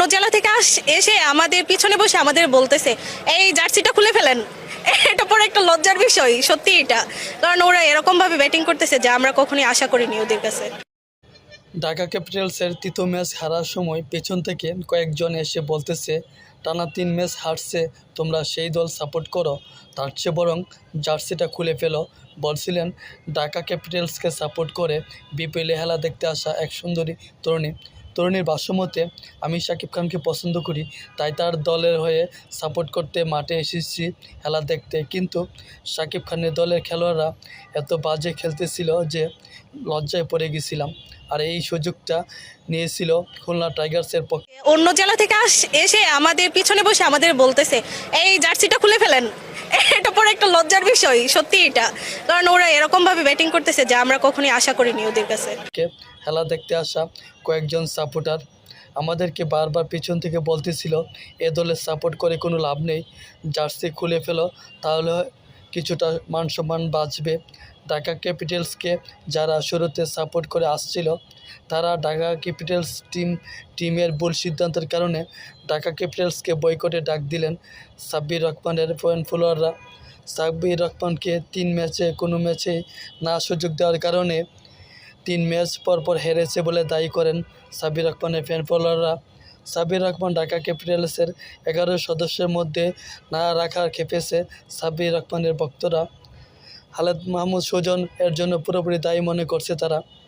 অন্য জেলা থেকে আস- এসে আমাদের পিছনে বসে আমাদের বলতেছে, এই জার্সিটা খুলে ফেলেন। এটা পরে একটা লজ্জার বিষয়, সত্যি এটা। কারণ ওরা এরকম ভাবে ব্যাটিং করতেছে যা আমরা কখনোই আশা করিনি ওদের কাছে। ঢাকা ক্যাপিটালসের তৃতীয় ম্যাচ হারার সময় পেছন থেকে কয়েকজন এসে বলতেছে, টানা তিন ম্যাচ হারছে, তোমরা সেই দল সাপোর্ট করো। তার চেয়ে বরং জার্সিটা খুলে ফেলো। বলছিলেন, ঢাকা ক্যাপিটালসকে সাপোর্ট করে বিপিএলে হেলা দেখতে আসা এক সুন্দরী তরুণী। তরুণীর ভাষ্যমতে আমি শাকিব খানকে পছন্দ করি, তাই তার দলের হয়ে সাপোর্ট করতে মাঠে এসেছি খেলা দেখতে। কিন্তু শাকিব খানের দলের খেলোয়াড়রা এত বাজে খেলতেছিল যে লজ্জায় পড়ে গেছিলাম। আর এই সুযোগটা নিয়েছিল খুলনা টাইগার্সের পক্ষে। অন্য জেলা থেকে এসে আমাদের পিছনে বসে আমাদের বলতেছে, এই জার্সিটা খুলে ফেলেন। এটা পরে একটা লজ্জার বিষয়, সত্যি এটা। কারণ ওরা এরকম ভাবে ব্যাটিং করতেছে যা আমরা কখনোই আশা করিনি ওদের কাছে। খেলা দেখতে আসা কয়েকজন সাপোর্টার আমাদেরকে বারবার পিছন থেকে বলতেছিল, এ দলের সাপোর্ট করে কোনো লাভ নেই। জার্সি খুলে ফেলো, তাহলে কিছুটা মান সম্মান বাঁচবে। ঢাকা ক্যাপিটালসকে যারা শুরুতে সাপোর্ট করে আসছিল, তারা ঢাকা ক্যাপিটালস টিম, টিমের ভুল সিদ্ধান্তের কারণে ঢাকা ক্যাপিটালসকে বয়কটে ডাক দিলেন সাব্বির রহমানের পয়েন্ট ফলোয়াররা। সাব্বির রহমানকে তিন ম্যাচে, কোনো ম্যাচে না সুযোগ দেওয়ার কারণে তিন ম্যাচ পরপর হেরেছে বলে দায়ী করেন সাবির রহমানের ফ্যান ফলোয়াররা। সাবির রহমান ঢাকা ক্যাপিটালসের এগারো সদস্যের মধ্যে না রাখার খেপেছে সাবির রহমানের ভক্তরা। খালেদ মাহমুদ সুজন এর জন্য পুরোপুরি দায়ী মনে করছে তারা।